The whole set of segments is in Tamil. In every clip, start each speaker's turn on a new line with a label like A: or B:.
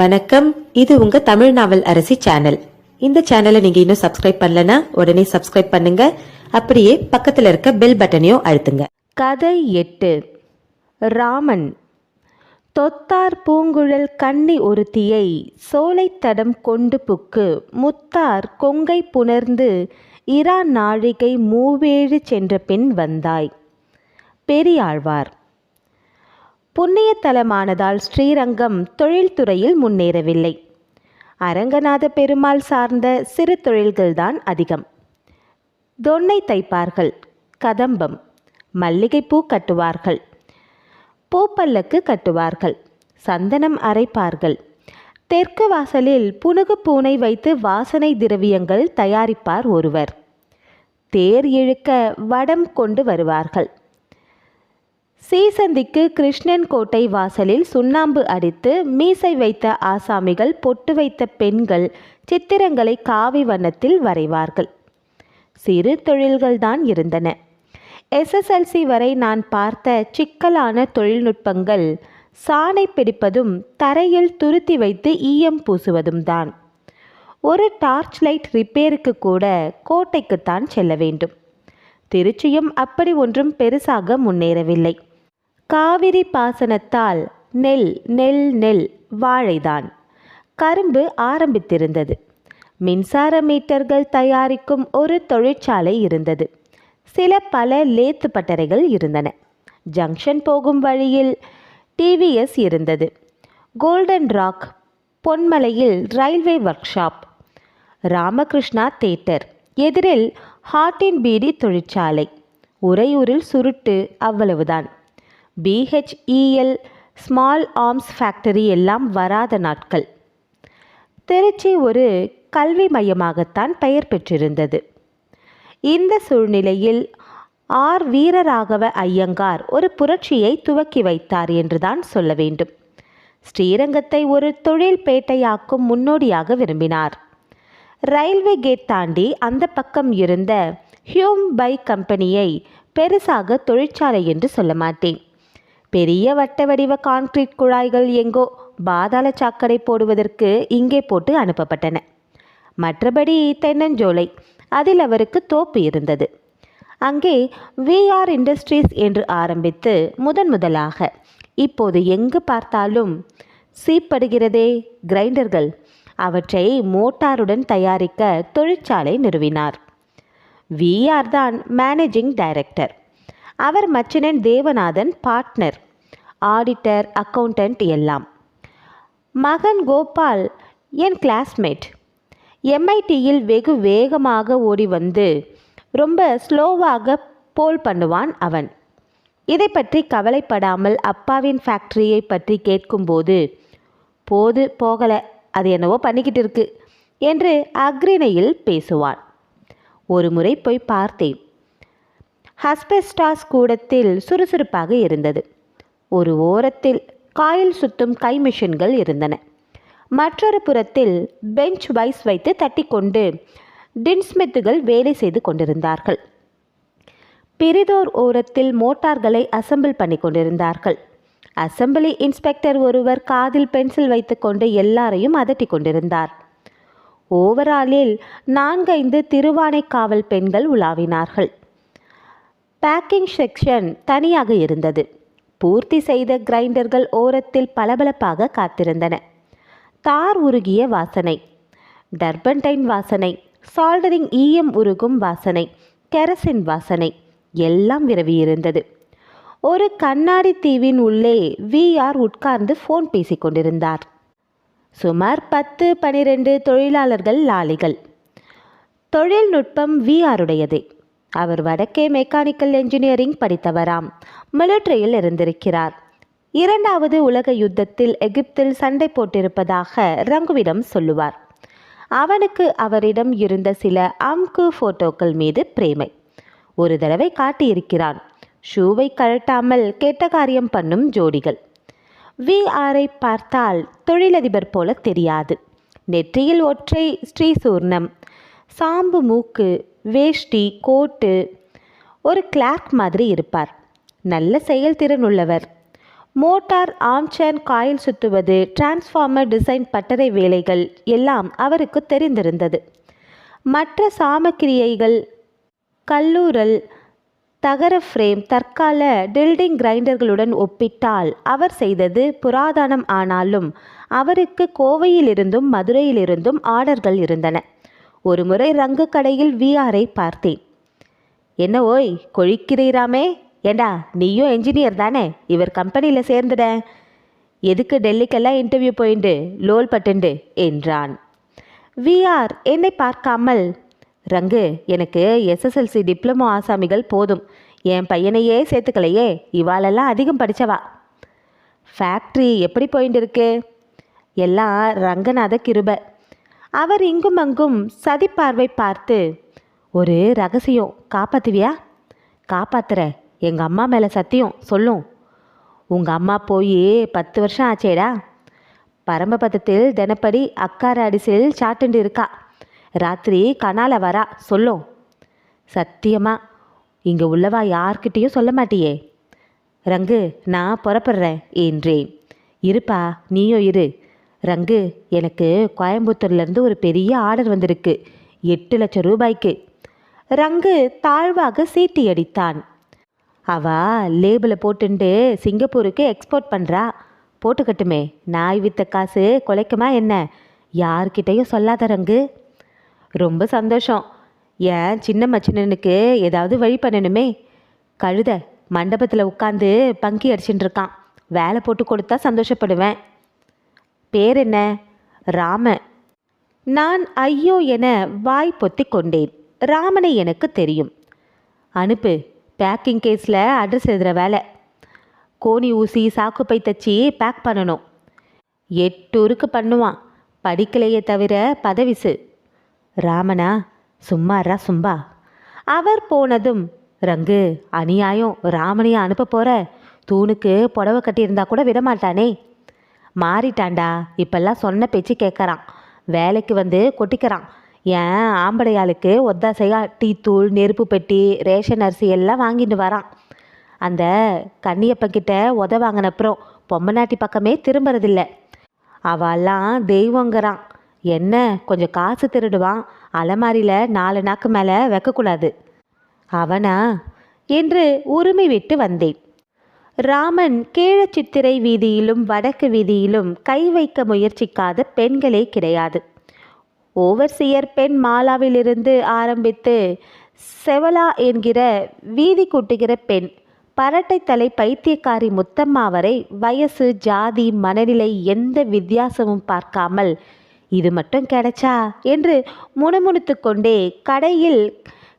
A: வணக்கம். இது உங்க தமிழ் நாவல் அரசி சேனல் இந்த சேனலை நீங்க இன்னும் சப்ஸ்கிரைப் பண்ணலனா உடனே சப்ஸ்கிரைப் பண்ணுங்க. அப்படியே பக்கத்துல இருக்க பெல் பட்டனையும் அழுத்துங்க.
B: கதை எட்டு. ராமன். தொத்தார் பூங்குழல் கண்ணி ஒருத்தியை சோலைத்தடம் கொண்டு புக்கு. முத்தார் கொங்கை புணர்ந்து இரா நாழிகை மூவேழு சென்ற பின் வந்தாய். பெரியாழ்வார். புண்ணியத்தலமானதால் ஸ்ரீரங்கம் தொழில்துறையில் முன்னேறவில்லை. அரங்கநாத பெருமாள் சார்ந்த சிறு தொழில்கள்தான் அதிகம். தொன்னை தைப்பார்கள் கதம்பம் மல்லிகைப்பூ கட்டுவார்கள் பூப்பல்லக்கு கட்டுவார்கள் சந்தனம் அரைப்பார்கள். தெற்கு வாசலில் புனுகு பூனை வைத்து வாசனை திரவியங்கள் தயாரிப்பார் ஒருவர். தேர் இழுக்க வடம் கொண்டு வருவார்கள். சீசந்திக்கு கிருஷ்ணன் கோட்டை வாசலில் சுண்ணாம்பு அடித்து மீசை வைத்த ஆசாமிகள் பொட்டு வைத்த பெண்கள் சித்திரங்களை காவி வண்ணத்தில் வரைவார்கள். சிறு தொழில்கள்தான் இருந்தன. எஸ்எஸ்எல்சி வரை நான் பார்த்த சிக்கலான தொழில்நுட்பங்கள் சாணை பிடிப்பதும் தரையில் துருத்தி வைத்து ஈயம் பூசுவதும் தான். ஒரு டார்ச் லைட் ரிப்பேருக்கு கூட கோட்டைக்குத்தான் செல்ல வேண்டும். திருச்சியும் அப்படி ஒன்றும் பெருசாக முன்னேறவில்லை. காவிரி பாசனத்தால் நெல் நெல் நெல் வாழைதான். கரும்பு ஆரம்பித்திருந்தது. மின்சார மீட்டர்கள் தயாரிக்கும் ஒரு தொழிற்சாலை இருந்தது. சில பல லேத்து பட்டறைகள் இருந்தன. ஜங்ஷன் போகும் வழியில் டிவிஎஸ் இருந்தது. கோல்டன் ராக் பொன்மலையில் railway workshop Ramakrishna theatre எதிரில் ஹாட்டின் பீடி தொழிற்சாலை உறையூரில் சுருட்டு அவ்வளவுதான். பிஹெச்இஎல் ஸ்மால் ஆர்ம்ஸ் ஃபேக்டரி எல்லாம் வராத நாட்கள். திருச்சி ஒரு கல்வி மையமாகத்தான் பெயர் பெற்றிருந்தது. இந்த சூழ்நிலையில் ஆர் வீரராகவ ஐயங்கார் ஒரு புரட்சியை துவக்கி வைத்தார் என்றுதான் சொல்ல வேண்டும். ஸ்ரீரங்கத்தை ஒரு தொழில் பேட்டையாக்கும் முன்னோடியாக விரும்பினார். ரயில்வே கேட் தாண்டி அந்த பக்கம் இருந்த ஹியூம் பை கம்பெனியை பெருசாக தொழிற்சாலை என்று சொல்ல மாட்டேன். பெரிய வட்ட வடிவ கான்கிரீட் குழாய்கள் எங்கோ பாதாள சாக்கடை போடுவதற்கு இங்கே போட்டு அனுப்பப்பட்டன. மற்றபடி தென்னஞ்சோலை அதில் அவருக்கு தோப்பு இருந்தது. அங்கே விஆர் இண்டஸ்ட்ரீஸ் என்று ஆரம்பித்து முதன் முதலாக இப்போது எங்கு பார்த்தாலும் சீப்படுகிறதே கிரைண்டர்கள். அவற்றை மோட்டாருடன் தயாரிக்க தொழிற்சாலை நிறுவினார். விஆர் தான் மேனேஜிங் டைரக்டர் அவர் மச்சினன் தேவநாதன் பார்ட்னர் ஆடிட்டர் அக்கௌண்டன்ட் எல்லாம். மகன் கோபால் என் கிளாஸ்மேட் எம்ஐடியில் வெகு வேகமாக ஓடி வந்து ரொம்ப ஸ்லோவாக போல் பண்ணுவான் அவன். இதை பற்றி கவலைப்படாமல் அப்பாவின் ஃபேக்ட்ரியை பற்றி கேட்கும்போது போது போகலை அது என்னவோ பண்ணிக்கிட்டு இருக்கு என்று அக்ரிணையில் பேசுவான். ஒரு முறை போய் பார்த்தேன். ஹஸ்பெஸ்டாஸ் கூடத்தில் சுறுசுறுப்பாக இருந்தது. ஒரு ஓரத்தில் காயில் சுத்தும் கை மிஷின்கள் இருந்தன. மற்றொரு புறத்தில் பெஞ்ச் வைஸ் வைத்து தட்டிக்கொண்டு டின்ஸ்மித்துகள் வேலை செய்து கொண்டிருந்தார்கள். பிரிதோர் ஓரத்தில் மோட்டார்களை அசம்பிள் பண்ணி கொண்டிருந்தார்கள். அசெம்பிளி இன்ஸ்பெக்டர் ஒருவர் காதில் பென்சில் வைத்துக்கொண்டு எல்லாரையும் அதட்டி கொண்டிருந்தார். ஓவராலில் நான்கைந்து திருவானைக்காவல் பெண்கள் உலாவினார்கள். பேக்கிங் செக்ஷன் தனியாக இருந்தது. பூர்த்தி செய்த கிரைண்டர்கள் ஓரத்தில் பளபளப்பாக காத்திருந்தன. தார் உருகிய வாசனை டர்பன்டைன் வாசனை சால்டரிங் ஈயம் உருகும் வாசனை கெரசின் வாசனை எல்லாம் விரவியிருந்தது. ஒரு கண்ணாடி தீவின் உள்ளே விஆர் உட்கார்ந்து ஃபோன் பேசிக் கொண்டிருந்தார். சுமார் பத்து பனிரெண்டு தொழிலாளர்கள் லாலிகள். தொழில்நுட்பம் விஆருடையதே அவர் வடக்கே மெக்கானிக்கல் என்ஜினியரிங் படித்தவராம். மிலிட்ரியில் இருந்திருக்கிறார். இரண்டாவது உலக யுத்தத்தில் எகிப்தில் சண்டை போட்டிருப்பதாக ரங்குவிடம் சொல்லுவார். அவனுக்கு அவரிடம் இருந்த சில அம்கு போட்டோக்கள் மீது பிரேமை. ஒரு தடவை காட்டியிருக்கிறான். ஷூவை கழட்டாமல் கெட்ட காரியம் பண்ணும் ஜோடிகள். விஆரை பார்த்தால் தொழிலதிபர் போல தெரியாது. நெற்றியில் ஒற்றை ஸ்ரீசூர்ணம். சாம்பு மூக்கு வேஷ்டி கோட்டு. ஒரு கிளார்க் மாதிரி இருப்பார். நல்ல செயல்திறன் உள்ளவர். மோட்டார் ஆம்சேன் காயில் சுற்றுவது டிரான்ஸ்ஃபார்மர் டிசைன் பட்டறை வேலைகள் எல்லாம் அவருக்கு தெரிந்திருந்தது. மற்ற சாமக்கிரியைகள் கல்லூரல் தகர ஃப்ரேம் தற்கால டில்டிங் கிரைண்டர்களுடன் ஒப்பிட்டால் அவர் செய்தது புராதனம் ஆனாலும் அவருக்கு கோவையிலிருந்தும் மதுரையிலிருந்தும் ஆர்டர்கள் இருந்தன. ஒருமுறை ரங்கு கடையில் விஆரை பார்த்தேன். என்ன ஓய் கொழிக்கிறீராமே? ஏண்டா நீயும் என்ஜினியர் தானே? இவர் கம்பெனியில் சேர்ந்துட. எதுக்கு டெல்லிக்கெல்லாம் இன்டர்வியூ போயிண்டு லோல் பட்டுண்டு? என்றான். விஆர் என்னை பார்க்காமல் ரங்கு எனக்கு எஸ்எஸ்எல்சி டிப்ளமோ ஆசாமிகள் போதும். என் பையனையே சேர்த்துக்கலையே இவாளெல்லாம் அதிகம் படித்தவா ஃபேக்ட்ரி எப்படி போயிட்டு இருக்கு? எல்லாம் ரங்கநாத கிருப. அவர் இங்கும் அங்கும் சதிப்பார்வை பார்த்து ஒரு ரகசியம் காப்பாத்துவியா? காப்பாத்துற. எங்கள் அம்மா மேலே சத்தியம். சொல்லும். உங்கள் அம்மா போய் பத்து வருஷம் ஆச்சேடா. பரமபதத்தில் தினப்படி அக்கார அடிசில் சாட்டுண்டு இருக்கா. ராத்திரி கனால வரா. சொல்லும். சத்தியமா? இங்கே உள்ளவா யார்கிட்டேயும் சொல்ல மாட்டியே. ரங்கு நான் புறப்படுறேன். என்றேன். இருப்பா நீயும் இரு. ரங்கு எனக்கு கோயம்புத்தூர்லேருந்து ஒரு பெரிய ஆர்டர் வந்திருக்கு. எட்டு லட்சம் ரூபாய்க்கு. ரங்கு தாழ்வாக சீட்டி அடித்தான். அவா லேபிளை போட்டுண்டு சிங்கப்பூருக்கு எக்ஸ்போர்ட் பண்ணுறா போட்டுக்கட்டுமே நாய் வித்த காசு குலைக்குமா என்ன? யார்கிட்டையும் சொல்லாத ரங்கு. ரொம்ப சந்தோஷம். ஏன் சின்ன மச்சினனுக்கு ஏதாவது வழி பண்ணணுமே. கழுத மண்டபத்தில் உட்காந்து பங்கி அடிச்சுட்டு இருக்கான். வேலை போட்டு கொடுத்தா சந்தோஷப்படுவேன். பேர் என்ன ராம. நான் ஐயோ என வாய் பொத்தி கொண்டேன். ராமனை எனக்கு தெரியும். அனுப்பு. பேக்கிங் கேஸில் அட்ரஸ் எழுதுகிற வேலை. கோணி ஊசி சாக்குப்பை தச்சு பேக் பண்ணணும். எட்டூருக்கு பண்ணுவான். படிக்கலையே தவிர பதவிசு. ராமனா? சும்மாரா சும்பா. அவர் போனதும் ரங்கு அநியாயம். ராமனையும் அனுப்ப போகிற தூணுக்கு புடவை கட்டியிருந்தா கூட விடமாட்டானே. மாறிட்டான்டா. இப்பெல்லாம் சொன்ன பேச்சு கேட்குறான் வேலைக்கு வந்து கொட்டிக்கிறான். ஏன் ஆம்படையாளுக்கு ஒத்தாசையாக டீத்தூள் நெருப்பு பெட்டி ரேஷன் அரிசி எல்லாம் வாங்கிட்டு வரான். அந்த கன்னியப்பங்கிட்ட உத வாங்கினப்புறம் பொம்மநாட்டி பக்கமே திரும்புறதில்ல. அவெல்லாம் தெய்வங்கிறான். என்ன கொஞ்சம் காசு திருடுவான்? அலமாரியில் நாலு நாக்கு மேலே வைக்கக்கூடாது. அவனா என்று உரிமை விட்டு வந்தேன். ராமன் கீழச்சித்திரை வீதியிலும் வடக்கு வீதியிலும் கை வைக்க முயற்சிக்காத பெண்களே கிடையாது. ஓவர்சியர் பெண் மாலாவிலிருந்து ஆரம்பித்து செவலா என்கிற வீதி கூட்டுகிற பெண் பரட்டைத்தலை பைத்தியக்காரி முத்தம்மா வரை வயசு ஜாதி மனநிலை எந்த வித்தியாசமும் பார்க்காமல் இது மட்டும் கிடைச்சா என்று முணுமுணுத்து கொண்டே கடையில்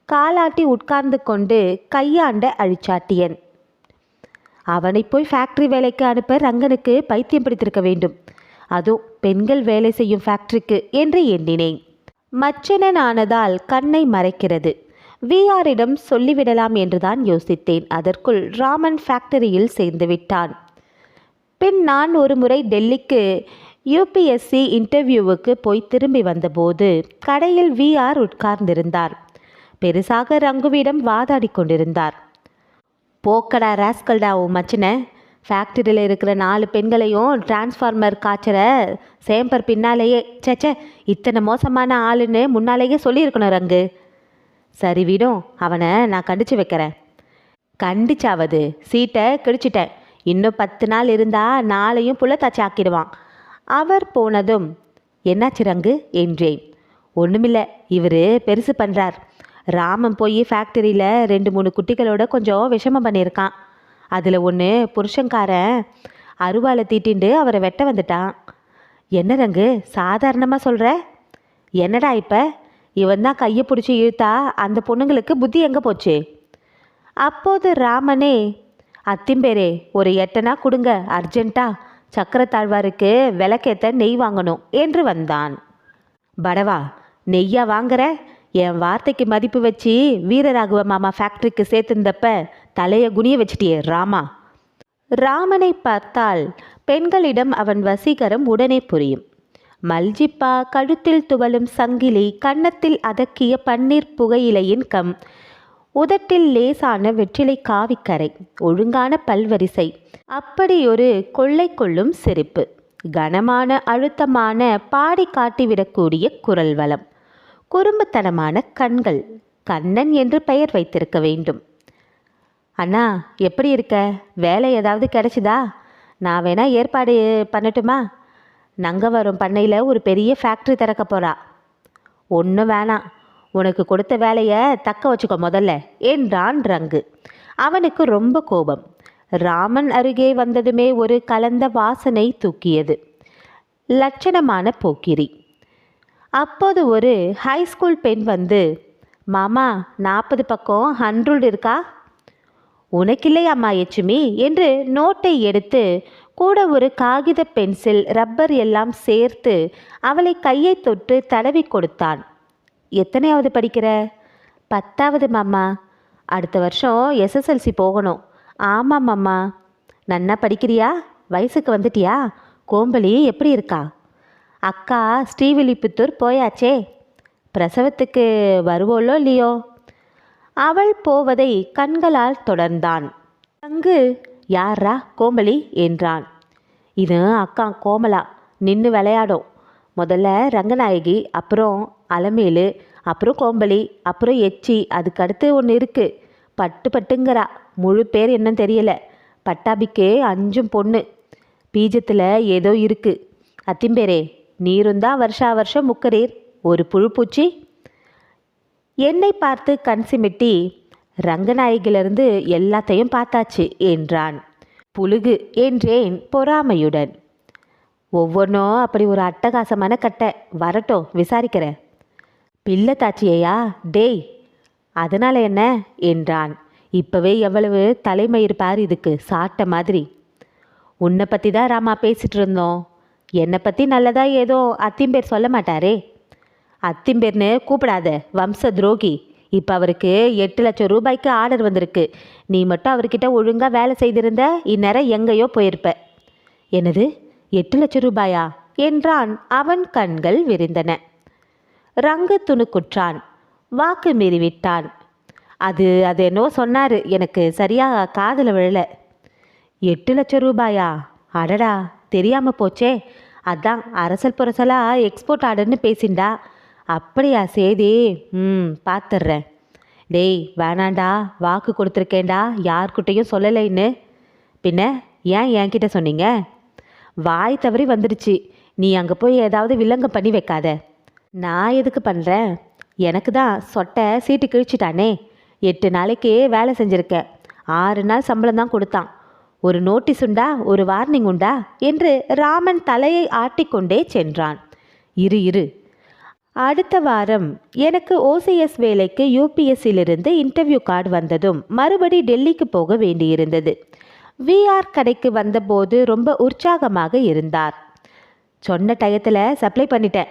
B: காலாட்டி உட்கார்ந்து கொண்டு கையாண்ட அழிச்சாட்டியன். அவனை போய் ஃபேக்டரி வேலைக்கு அனுப்ப ரங்கனுக்கு பைத்தியம் பிடித்திருக்க வேண்டும். அதோ பெண்கள் வேலை செய்யும் ஃபேக்டரிக்கு என்று எண்ணினேன். மச்சனன் ஆனதால் கண்ணை மறைக்கிறது. விஆரிடம் சொல்லிவிடலாம் என்றுதான் யோசித்தேன். அதற்குள் ராமன் ஃபேக்டரியில் சேர்ந்து விட்டான். பின் நான் ஒரு முறை டெல்லிக்கு யூபிஎஸ்சி இன்டர்வியூவுக்கு போய் திரும்பி வந்தபோது கடையில் விஆர் உட்கார்ந்திருந்தார். பெருசாக ரங்குவிடம் வாதாடி கொண்டிருந்தார். போக்கடா ராஸ்கல்டா உன் மச்சின. ஃபேக்டரியில் இருக்கிற நாலு பெண்களையும் டிரான்ஸ்ஃபார்மர் காய்ச்சற சேம்பர் பின்னாலேயே. சேச்சே இத்தனை மோசமான ஆளுன்னு முன்னாலேயே சொல்லியிருக்கணும் ரங்கு. சரி விடும் அவனை நான் கண்டிச்சு வைக்கிறேன். கண்டிச்சாவது சீட்டை கிழிச்சிட்டேன். இன்னும் பத்து நாள் இருந்தா நாளையும் புள்ளத்தாச்சி ஆக்கிடுவான். அவர் போனதும் என்னாச்சு ரங்கு? என்றேன். ஒன்றுமில்ல இவர் பெருசு பண்ணுறார் ராமன் போய் ஃபேக்டரியில் ரெண்டு மூணு குட்டிகளோட கொஞ்சம் விஷமம் பண்ணியிருக்கான் அதில் ஒன்று புருஷன்காரன் அருவாளை தீட்டிண்டு அவரை வெட்ட வந்துட்டான். என்ன ரங்கு சாதாரணமாக சொல்கிற என்னடா இப்போ? இவன் தான் கையை பிடிச்சி இழுத்தா அந்த பொண்ணுங்களுக்கு புத்தி எங்கே போச்சு? அப்போது ராமனே அத்திம்பேரே ஒரு எட்டனா கொடுங்க அர்ஜென்ட்டா சக்கரத்தாழ்வாருக்கு விளக்கேற்ற நெய் வாங்கணும் என்று வந்தான். படவா நெய்யா வாங்குற? என் வார்த்தைக்கு மதிப்பு வச்சு வீரராகவ மாமா ஃபேக்டரிக்கு சேர்த்துருந்தப்ப தலைய குனிய வச்சிட்டியே ராமா. ராமனை பார்த்தால் பெண்களிடம் அவன் வசீகரம் உடனே புரியும். மல்ஜிப்பா கழுத்தில் துவளும் சங்கிலி கன்னத்தில் அதக்கிய பன்னீர் புகையிலையின் கம் உதட்டில் லேசான வெற்றிலை காவிக்கரை ஒழுங்கான பல்வரிசை அப்படியொரு கொள்ளை கொள்ளும் சிரிப்பு கனமான அழுத்தமான பாடி காட்டிவிடக்கூடிய குரல் வளம். குறும்புத்தனமான கண்கள் கண்ணன் என்று பெயர் வைத்திருக்க வேண்டும். அண்ணா எப்படி இருக்க? வேலை ஏதாவது கிடைச்சிதா? நான் வேணா ஏற்பாடு பண்ணட்டுமா? நங்கவரம் பண்ணையில் ஒரு பெரிய ஃபேக்ட்ரி திறக்க போகிறா ஒன்றும் வேணாம். உனக்கு கொடுத்த வேலையை தக்க வச்சுக்கோ முதல்ல என்றான் ரங்கு. அவனுக்கு ரொம்ப கோபம். ராமன் அருகே வந்ததுமே ஒரு கலந்த வாசனை தூக்கியது. லட்சணமான போக்கிரி. அப்போது ஒரு ஹைஸ்கூல் பெண் வந்து மாமா நாற்பது பக்கம் ஹண்ட்ரட் இருக்கா? உனக்கில்லை அம்மா எச்சுமி என்று நோட்டை எடுத்து கூட ஒரு காகித பென்சில் ரப்பர் எல்லாம் சேர்த்து அவளை கையை தொட்டு தடவி கொடுத்தான். எத்தனையாவது படிக்கிற? பத்தாவது மாமா. அடுத்த வருஷம் எஸ்எஸ்எல்சி போகணும். ஆமாம் மாமா. நன்னா படிக்கிறியா? வயசுக்கு வந்துட்டியா? கோம்பலி எப்படி இருக்கா? அக்கா ஸ்ரீவில்லிபுத்தூர் போயாச்சே. பிரசவத்துக்கு வருவோளோ இல்லையோ? அவள் போவதை கண்களால் தொடர்ந்தான். அங்கு யாரா கோமலி என்றான். இது அக்கா கோமலா. நின்று விளையாடும் முதல்ல ரங்கநாயகி அப்புறம் அலமேலு அப்புறம் கோம்பலி அப்புறம் எச்சி அதுக்கடுத்து ஒன்று இருக்குது பட்டு பட்டுங்கிறா. முழு பேர் என்னன்னு தெரியல. பட்டாபிக்கு அஞ்சும் பொண்ணு. பீஜத்தில் ஏதோ இருக்குது அத்திம்பேரே நீரும் வருஷா வருஷம் முக்கரீர் ஒரு புழுப்பூச்சி என்னை பார்த்து கண் சிமிட்டி ரங்கநாயகிலிருந்து எல்லாத்தையும் பார்த்தாச்சு என்றான். புழுகு என்றேன் பொறாமையுடன். ஒவ்வொன்றும் அப்படி ஒரு அட்டகாசமான கட்டை. வரட்டும் விசாரிக்கிறேன் பிள்ளை தாச்சியையா? டேய் அதனால் என்ன? என்றான். இப்போவே எவ்வளவு தலைமை இருப்பார் இதுக்கு சாட்ட மாதிரி. உன்னை பற்றி தான் ராமா பேசிகிட்டு இருந்தோம். என்னை பற்றி நல்லதா ஏதோ அத்திம்பேர் சொல்ல மாட்டாரே. அத்திம்பேர்னு கூப்பிடாத வம்ச துரோகி. இப்போ அவருக்கு எட்டு லட்சம் ரூபாய்க்கு ஆர்டர் வந்திருக்கு. நீ மட்டும் அவர்கிட்ட ஒழுங்காக வேலை செய்திருந்த இந்நேரம் எங்கேயோ போயிருப்ப. என்னது? எட்டு லட்சம் ரூபாயா? என்றான். அவன் கண்கள் விரிந்தன. ரங்கு துணுக்குற்றான். வாக்கு மீறிவிட்டான். அது அது என்னவோ சொன்னார். எனக்கு சரியாக காதில் விழல. எட்டு லட்சம் ரூபாயா? அடடா தெரியாமல் போச்சே. அதான் அரசல் புரசலாக எக்ஸ்போர்ட் ஆர்டர்னு பேசிண்டா. அப்படியா சேதி? ம் பார்த்துட்றேன் டேய் வேணாண்டா வாக்கு கொடுத்துருக்கேன்டா யார்கிட்டையும் சொல்லலைன்னு. பின்ன ஏன் என்கிட்ட சொன்னீங்க? வாய் தவறி வந்துடுச்சு. நீ அங்கே போய் ஏதாவது வில்லங்கம் பண்ணி வைக்காத. நான் எதுக்கு பண்ணுறேன் எனக்கு தான் சொட்டை சீட்டு கிழிச்சிட்டானே. எட்டு நாளைக்கு வேலை செஞ்சுருக்கேன் ஆறு நாள் சம்பளம் தான் கொடுத்தான். ஒரு நோட்டீஸ் உண்டா? ஒரு வார்னிங் உண்டா? என்று ராமன் தலையை ஆட்டிக்கொண்டே சென்றான். இரு இரு. அடுத்த வாரம் எனக்கு ஓசிஎஸ் வேலைக்கு யூபிஎஸ்சிலிருந்து இன்டர்வியூ கார்டு வந்ததும் மறுபடி டெல்லிக்கு போக வேண்டியிருந்தது. விஆர் கடைக்கு வந்தபோது ரொம்ப உற்சாகமாக இருந்தார். சொன்ன டயத்தில் சப்ளை பண்ணிட்டேன்.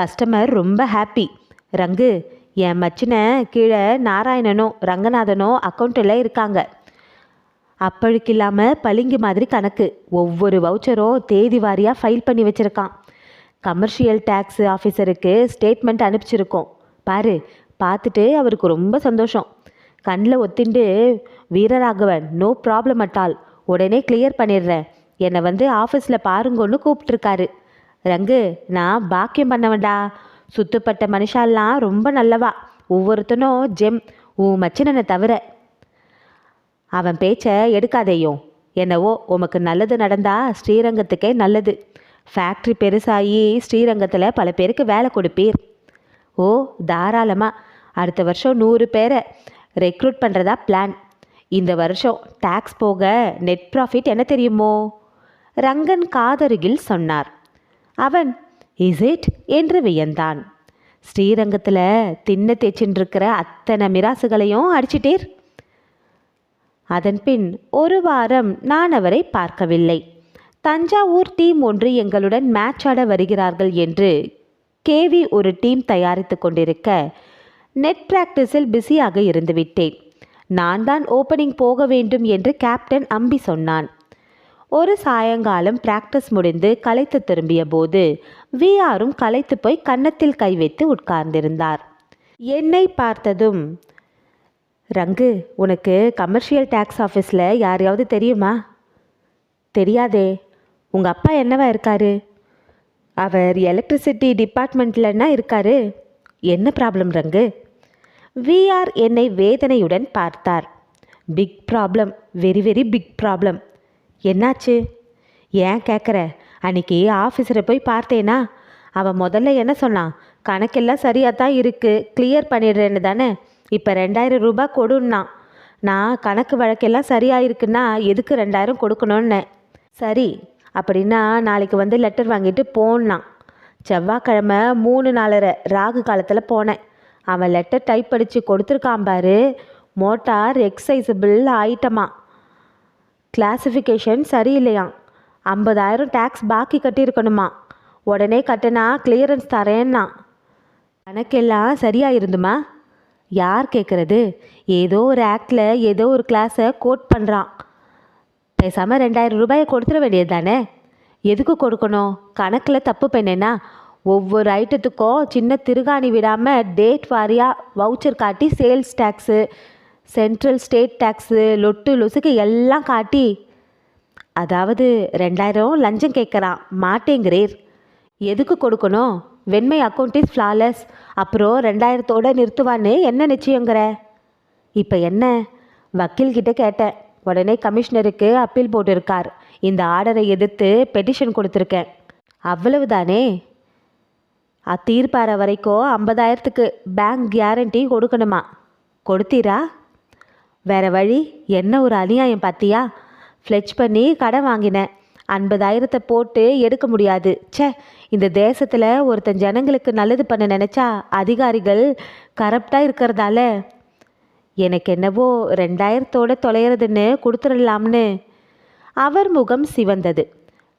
B: கஸ்டமர் ரொம்ப ஹாப்பி ரங்கு என் மச்சினை கீழே நாராயணனோ ரங்கநாதனோ அக்கௌண்ட்டில் இருக்காங்க. அப்பழுக்கு இல்லாமல் பளிங்கு மாதிரி கணக்கு. ஒவ்வொரு வவுச்சரும் தேதி வாரியாக ஃபைல் பண்ணி வச்சுருக்கான். கமர்ஷியல் டேக்ஸ் ஆஃபீஸருக்கு ஸ்டேட்மெண்ட் அனுப்பிச்சிருக்கோம். பாரு பார்த்துட்டு அவருக்கு ரொம்ப சந்தோஷம். கண்ணில் ஒத்திண்டு Veeraraghavan no problem at all உடனே கிளியர் பண்ணிடுறேன். என்னை வந்து ஆஃபீஸில் பாருங்கன்னு கூப்பிட்ருக்காரு ரங்கு நான் பாக்கியம் பண்ணவன்டா. சுத்தப்பட்ட மனுஷாலாம் ரொம்ப நல்லவா. ஒவ்வொருத்தனும் ஜெம் உன் மச்சினனை தவிர அவன் பேச்சை எடுக்காதேயும் என்னவோ உமக்கு நல்லது நடந்தா ஸ்ரீரங்கத்துக்கே நல்லது. ஃபேக்ட்ரி பெருசாகி ஸ்ரீரங்கத்தில் பல பேருக்கு வேலை கொடுப்பீர். ஓ தாராளமாக அடுத்த வருஷம் நூறு பேரை ரெக்ரூட் பண்ணுறதா பிளான் இந்த வருஷம் டேக்ஸ் போக நெட் ப்ராஃபிட் என்ன தெரியுமோ? ரங்கன் காதருகில் சொன்னார். அவன் இஸ் இட் என்று வியந்தான். ஸ்ரீரங்கத்தில் தின்ன தேய்ச்சின்றிருக்கிற அத்தனை மிராசுகளையும் அடிச்சிட்டீர். அதன்பின் ஒரு வாரம் நான் அவரை பார்க்கவில்லை. தஞ்சாவூர் டீம் ஒன்று எங்களுடன் மேட்ச் ஆட வருகிறார்கள் என்று கேவி ஒரு டீம் தயாரித்து கொண்டிருக்க நெட் பிராக்டிஸில் பிஸியாக இருந்துவிட்டேன் நான் தான் ஓப்பனிங் போக வேண்டும் என்று கேப்டன் அம்பி சொன்னான். ஒரு சாயங்காலம் பிராக்டிஸ் முடிந்து களைத்து திரும்பிய போது விஆரும் களைத்து போய் கன்னத்தில் கை வைத்து உட்கார்ந்திருந்தார். என்னை பார்த்ததும் ரங்கு உனக்கு கமர்ஷியல் டேக்ஸ் ஆஃபீஸில் யாரையாவது தெரியுமா? தெரியாதே. உங்கள் அப்பா என்னவா இருக்காரு? அவர் எலக்ட்ரிசிட்டி டிபார்ட்மெண்ட்லன்னா இருக்காரு? என்ன ப்ராப்ளம் ரங்கு? விஆர் என்னை வேதனையுடன் பார்த்தார். Big problem very very big problem என்னாச்சு? ஏன் கேட்குற அன்னைக்கு ஆஃபீஸரை போய் பார்த்தேனா? அவன் முதல்ல என்ன சொன்னான்? கணக்கெல்லாம் சரியாக தான் இருக்குது கிளியர் பண்ணிடுறேன்னு தானே? இப்போ ரெண்டாயிரம் ரூபாய் கொடுன்னா நான் கணக்கு வழக்கெல்லாம் சரியாயிருக்குன்னா எதுக்கு ரெண்டாயிரம் கொடுக்கணும்னு? சரி அப்படின்னா நாளைக்கு வந்து லெட்டர் வாங்கிட்டு போனான். செவ்வாய்க்கிழமை மூணு நாலரை ராகு காலத்தில் போனேன். அவன் லெட்டர் டைப் அடித்து கொடுத்துருக்கான் பாரு மோட்டார் எக்ஸைசபிள் ஐட்டமா கிளாசிஃபிகேஷன் சரியில்லையாம். ஐம்பதாயிரம் டேக்ஸ் பாக்கி கட்டியிருக்கணுமா உடனே கட்டினா கிளியரன்ஸ் தரேன்னா கணக்கெல்லாம் சரியாக இருந்துமா யார் கேட்குறது ஏதோ ஒரு ஆக்டில் ஏதோ ஒரு கிளாஸை கோட் பண்ணுறான் பேசாமல் ரெண்டாயிரம் ரூபாயை கொடுத்துட வேண்டியது தானே எதுக்கு கொடுக்கணும்? கணக்கில் தப்பு பண்ணேன்னா ஒவ்வொரு ஐட்டத்துக்கும் சின்ன திருகாணி விடாமல் டேட் வாரியாக வவுச்சர் காட்டி sales tax central state tax லொட்டு லொசுக்கு எல்லாம் காட்டி. அதாவது ரெண்டாயிரம் லஞ்சம் கேட்குறான் மாட்டேங்கிறீர். எதுக்கு கொடுக்கணும்? வெண்மை அக்கௌண்ட் இஸ் ஃப்ளாலஸ் அப்புறம் ரெண்டாயிரத்தோட நிறுத்துவான்னு என்ன நிச்சயங்கிற? இப்போ என்ன? வக்கீல்கிட்ட கேட்டேன். உடனே கமிஷனருக்கு அப்பீல் போட்டிருக்கார். இந்த ஆர்டரை எதிர்த்து பெட்டிஷன் கொடுத்துருக்கேன். அவ்வளவுதானே? தீர்ப்பார வரைக்கும் ஐம்பதாயிரத்துக்கு பேங்க் கேரண்டி கொடுக்கணுமா? கொடுத்தீரா? வேற வழி? என்ன ஒரு அநியாயம் பார்த்தியா ஃப்ளெச் பண்ணி கடன் வாங்கினேன். ஐம்பதாயிரத்தை போட்டு எடுக்க முடியாது. ச்சே இந்த தேசத்தில் ஒருத்தன் ஜனங்களுக்கு நல்லது பண்ண நினச்சா அதிகாரிகள் கரப்டாக இருக்கிறதால எனக்கு என்னவோ ரெண்டாயிரத்தோட தொலைகிறதுன்னு கொடுத்துடலாம்னு. அவர் முகம் சிவந்தது.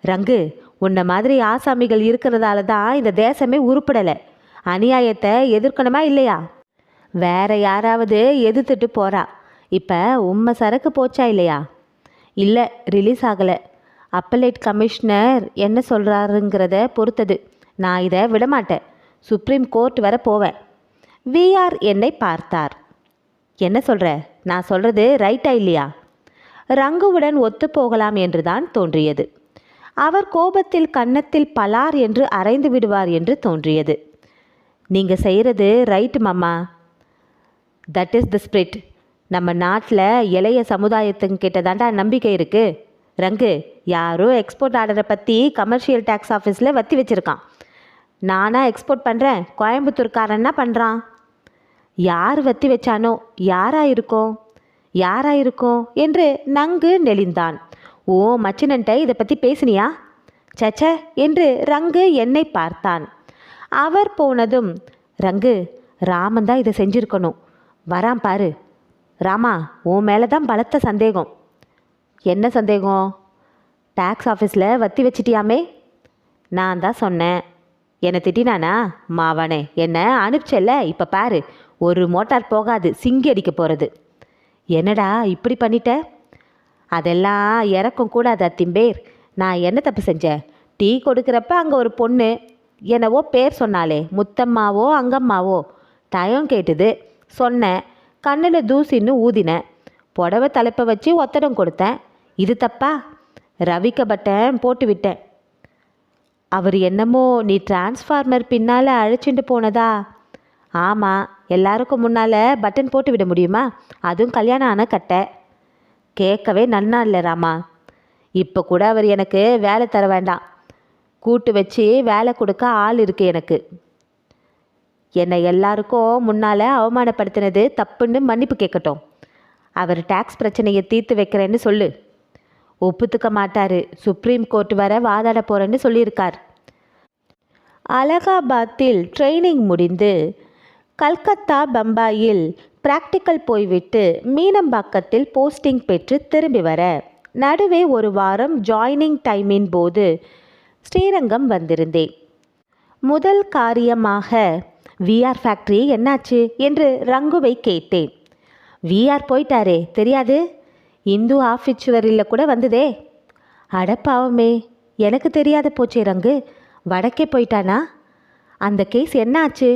B: ரங்கு உன்ன மாதிரி ஆசாமிகள் இருக்கிறதால தான் இந்த தேசமே உருப்படலை. அநியாயத்தை எதிர்க்கணுமா இல்லையா? வேற யாராவது எதிர்த்துட்டு போறா. இப்போ உண்மை சரக்கு போச்சா இல்லையா? இல்லை ரிலீஸ் ஆகலை. அப்பலேட் கமிஷனர் என்ன சொல்கிறாருங்கிறத பொறுத்தது. நான் இதை விடமாட்டேன். சுப்ரீம் கோர்ட் வர போவேன். விஆர் என்னை பார்த்தார். என்ன சொல்கிற நான் சொல்கிறது ரைட்டா இல்லையா? ரங்குவுடன் ஒத்துப்போகலாம் என்று என்றுதான் தோன்றியது. அவர் கோபத்தில் கன்னத்தில் பலார் என்று அரைந்து விடுவார் என்று தோன்றியது. நீங்கள் செய்கிறது ரைட்டு மாமா. That is the spirit. நம்ம நாட்டில் இளைய சமுதாயத்துக்கிட்ட தாண்டா நம்பிக்கை இருக்குது ரங்கு யாரோ எக்ஸ்போர்ட் ஆர்டரை பற்றி கமர்ஷியல் டேக்ஸ் ஆஃபீஸில் வத்தி வச்சுருக்கான். நானாக எக்ஸ்போர்ட் பண்ணுறேன் கோயம்புத்தூர்காரன்னா பண்ணுறான் யார் வத்தி வச்சானோ யாராக இருக்கும் யாராக இருக்கும் என்று நங்கு நெளிந்தான். ஓ மச்சினன்ட்ட இதை பற்றி பேசினியா? சச்ச என்று ரங்கு என்னை பார்த்தான். அவர் போனதும் ரங்கு ராமன் தான் இதை செஞ்சிருக்கணும். வரான் பாரு. ராமா உன் மேலே தான் பலத்த சந்தேகம். என்ன சந்தேகம்? டேக்ஸ் ஆஃபீஸில் வத்தி வச்சிட்டியாமே? நான் தான் சொன்னேன். என்னை திட்டினானா? மாவனே என்னை அனுப்பிச்சல்ல இப்போ பாரு. ஒரு மோட்டார் போகாது சிங்கி அடிக்க போகிறது என்னடா இப்படி பண்ணிட்ட? அதெல்லாம் இறக்கும் கூடாது அத்திம்பேர் நான் என்ன தப்பு செஞ்சேன் டீ கொடுக்குறப்ப அங்கே ஒரு பொண்ணு என்னவோ பேர் சொன்னாலே முத்தம்மாவோ அங்கம்மாவோ. டயம் கேட்டுது. சொன்னேன். கண்ணில் தூசின்னு ஊதினேன். புடவை தலைப்பை வச்சு ஒத்தடம் கொடுத்தேன். இது தப்பா? ரவிக்க பட்டன் போட்டு விட்டேன். அவர் என்னமோ நீ டிரான்ஸ்ஃபார்மர் பின்னால் அழைச்சிட்டு போனதா? ஆமாம் எல்லாருக்கும் முன்னால் பட்டன் போட்டு விட முடியுமா? அதுவும் கல்யாணம் ஆன கட்டை. கேட்கவே நன்னா இல்லை ராமா. இப்போ கூட அவர் எனக்கு வேலை தர வேண்டாம். கூட்டு வச்சு வேலை கொடுக்க ஆள் இருக்கு எனக்கு. என்னை எல்லாருக்கும் முன்னால் அவமானப்படுத்தினது தப்புன்னு மன்னிப்பு கேட்கட்டும். அவர் டேக்ஸ் பிரச்சனையை தீர்த்து வைக்கிறேன்னு சொல்லு. ஒப்புத்துக்க மாட்டாரு. சுப்ரீம் கோர்ட் வர வாதாட போறேன்னு சொல்லியிருக்கார். அலகாபாத்தில் ட்ரைனிங் முடிந்து கல்கத்தா பம்பாயில் பிராக்டிக்கல் போய்விட்டு மீனம்பாக்கத்தில் போஸ்டிங் பெற்று திரும்பி வர நடுவே ஒரு வாரம் ஜாயினிங் டைமின் போது ஸ்ரீரங்கம் வந்திருந்தேன். முதல் காரியமாக விஆர் ஃபேக்ட்ரி என்னாச்சு? என்று ரங்குவை கேட்டேன். விஆர் போயிட்டாரே தெரியாது? இந்து ஆஃபிச்சுவரில் கூட வந்ததே. அடப்பாவமே எனக்கு தெரியாத போச்சே ரங்கு. வடக்கே போயிட்டானா? அந்த கேஸ் என்ன ஆச்சு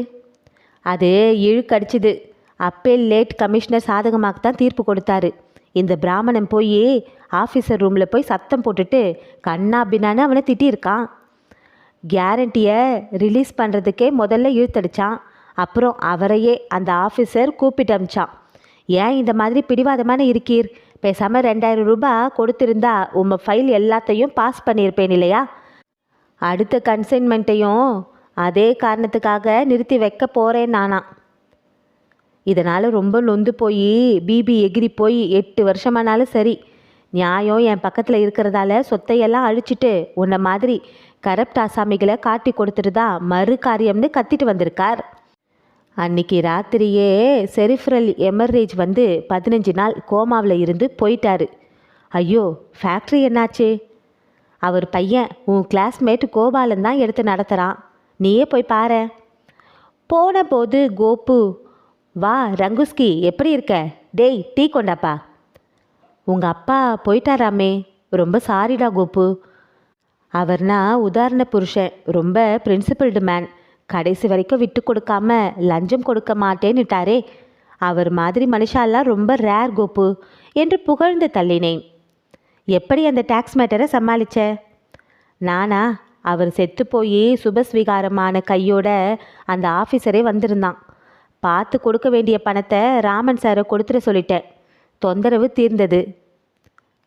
B: அது இழுக்கடிச்சுது. அப்பேல் லேட் கமிஷனர் சாதகமாக தான் தீர்ப்பு கொடுத்தாரு. இந்த பிராமணன் போய் ஆஃபீஸர் ரூமில் போய் சத்தம் போட்டுட்டு கண்ணா பின்னான்னு அவனை திட்டியிருக்கான். கேரண்டியை ரிலீஸ் பண்ணுறதுக்கே முதல்ல இழுத்தடிச்சான். அப்புறம் அவரையே அந்த ஆஃபீஸர் கூப்பிட்டு அமிச்சான். ஏன் இந்த மாதிரி பிடிவாதமான இருக்கீர்? பேசாமல் ரெண்டாயிரம் ரூபாய் கொடுத்துருந்தா உங்கள் ஃபைல் எல்லாத்தையும் பாஸ் பண்ணியிருப்பேன் இல்லையா? அடுத்த கன்சைன்மெண்ட்டையும் அதே காரணத்துக்காக நிறுத்தி வைக்க போகிறேன் நானா. இதனால் ரொம்ப நொந்து போய் பிபி எகிரி போய் எட்டு வருஷமானாலும் சரி நியாயம் என் பக்கத்தில் இருக்கிறதால சொத்தையெல்லாம் அழிச்சிட்டு உன்னை மாதிரி கரப்ட் ஆசாமிகளை காட்டி கொடுத்துட்டு தான் மறு காரியம்னு கத்திட்டு வந்திருக்கார். அன்னைக்கு ராத்திரியே செரிஃப்ரல் எமர்ரேஜ் வந்து பதினஞ்சு நாள் கோமாவில் இருந்து போயிட்டாரு. ஐயோ ஃபேக்ட்ரி என்னாச்சு? அவர் பையன் உன் கிளாஸ்மேட் கோபாலன் தான் எடுத்து நடத்துகிறான் நீயே போய் பாரு. போன போது கோபு வா ரங்குஸ்கி எப்படி இருக்க? டேய் டீ கொண்டாப்பா. உங்கள் அப்பா போயிட்டாராமே. ரொம்ப சாரிடா கோபு. அவர்னா உதாரண புருஷன். ரொம்ப பிரின்சிபல்டு மேன் கடைசி வரைக்கும் விட்டு கொடுக்காம லஞ்சம் கொடுக்க மாட்டேன்னுட்டாரே. அவர் மாதிரி மனுஷாலாம் ரொம்ப ரேர் கோப்பு என்று புகழ்ந்து தள்ளினேன். எப்படி அந்த டேக்ஸ் மேட்டரை சமாளிச்ச? நானா அவர் செத்து போய் சுபஸ்வீகாரமான கையோட அந்த ஆஃபீஸரே வந்திருந்தான். பார்த்து கொடுக்க வேண்டிய பணத்தை ராமன் சாரை கொடுத்துட சொல்லிட்டேன். தொந்தரவு தீர்ந்தது.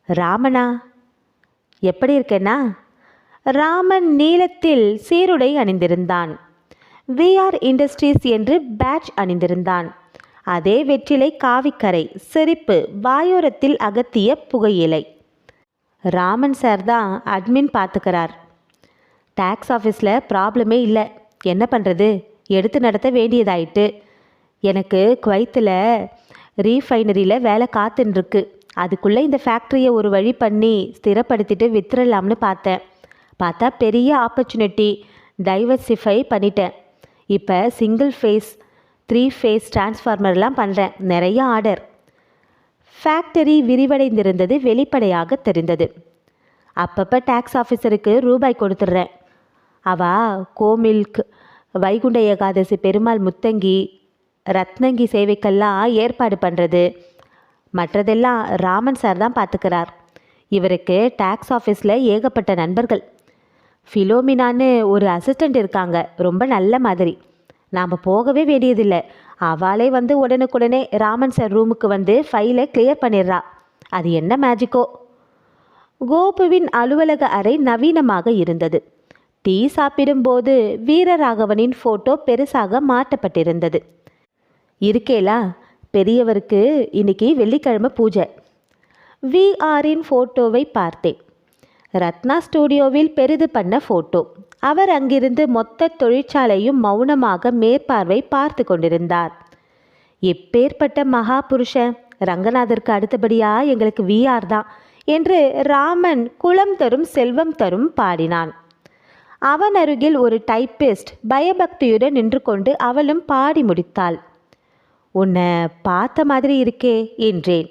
B: ராமனா? எப்படி இருக்கேன்னா? ராமன் நீளத்தில் சீருடை அணிந்திருந்தான். விஆர் இண்டஸ்ட்ரீஸ் என்று பேட்ச் அணிந்திருந்தான். அதே வெற்றிலை காவிக்கரை சிரிப்பு வாயோரத்தில் அகத்திய புகையிலை. ராமன் சார் தான் அட்மின் பார்த்துக்கிறார் டேக்ஸ் ஆஃபீஸில் ப்ராப்ளமே இல்லை. என்ன பண்ணுறது எடுத்து நடத்த வேண்டியதாயிட்டு. எனக்கு குவைத்தில் ரீஃபைனரியில் வேலை காத்துன்ருக்கு. அதுக்குள்ளே இந்த ஃபேக்ட்ரியை ஒரு வழி பண்ணி ஸ்திரப்படுத்திட்டு வித்துறலாம்னு பார்த்தேன். பார்த்தா பெரிய ஆப்பர்ச்சுனிட்டி டைவர்சிஃபை பண்ணிட்டேன். இப்போ சிங்கிள் ஃபேஸ் த்ரீ ஃபேஸ் டிரான்ஸ்ஃபார்மர்லாம் பண்ணுறேன் நிறைய ஆர்டர் ஃபேக்டரி விரிவடைந்திருந்தது வெளிப்படையாக தெரிந்தது. அப்பப்போ டேக்ஸ் ஆஃபீஸருக்கு ரூபாய் கொடுத்துட்றேன். அவா கோமில்க் வைகுண்ட ஏகாதசி பெருமாள் முத்தங்கி ரத்னங்கி சேவைக்கெல்லாம் ஏற்பாடு பண்ணுறது மற்றதெல்லாம் ராமன் சார் தான் பார்த்துக்கிறார் இவருக்கு டேக்ஸ் ஆஃபீஸில் ஏகப்பட்ட நண்பர்கள். ஃபிலோமினான்னு ஒரு அசிஸ்டண்ட் இருக்காங்க. ரொம்ப நல்ல மாதிரி. நாம் போகவே வேண்டியதில்லை. அவளே வந்து உடனுக்குடனே ராமன் சார் ரூமுக்கு வந்து ஃபைலை கிளியர் பண்ணிடுறா. அது என்ன மேஜிக்கோ கோபுவின் அலுவலக அறை நவீனமாக இருந்தது. டீ சாப்பிடும்போது வீரராகவனின் ஃபோட்டோ பெருசாக மாட்டப்பட்டிருந்தது இருக்கேலா பெரியவருக்கு இன்னைக்கு வெள்ளிக்கிழமை பூஜை. விஆரின் ஃபோட்டோவை பார்த்தேன். ரத்னா ஸ்டூடியோவில் பெரிது பண்ண ஃபோட்டோ அவர் அங்கிருந்து மொத்த தொழிற்சாலையும் மௌனமாக மேற்பார்வை பார்த்து கொண்டிருந்தார். எப்பேற்பட்ட மகா புருஷன் ரங்கநாதருக்கு அடுத்தபடியா எங்களுக்கு விஆர் தான் என்று ராமன் குளம் தரும் செல்வம் தரும் பாடினான். அவன் அருகில் ஒரு டைப்பிஸ்ட் பயபக்தியுடன் நின்று கொண்டு அவளும் பாடி முடித்தாள். உன்னை பார்த்த மாதிரி இருக்கே என்றேன்.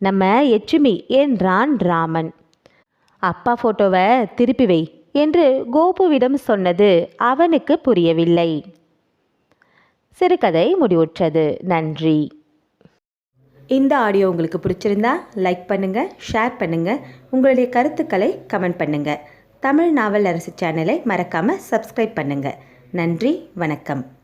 B: நம்ம எச்சுமி என்றான் ராமன். அப்பா ஃபோட்டோவை திருப்பி வை என்று கோபுவிடம் சொன்னது அவனுக்கு புரியவில்லை. சிறுகதை முடிவுற்றது. நன்றி.
A: இந்த ஆடியோ உங்களுக்கு பிடிச்சிருந்தா லைக் பண்ணுங்கள் ஷேர் பண்ணுங்கள் உங்களுடைய கருத்துக்களை கமெண்ட் பண்ணுங்கள் தமிழ் நாவல் அரசு சேனலை மறக்காமல் சப்ஸ்கிரைப் பண்ணுங்கள் நன்றி வணக்கம்.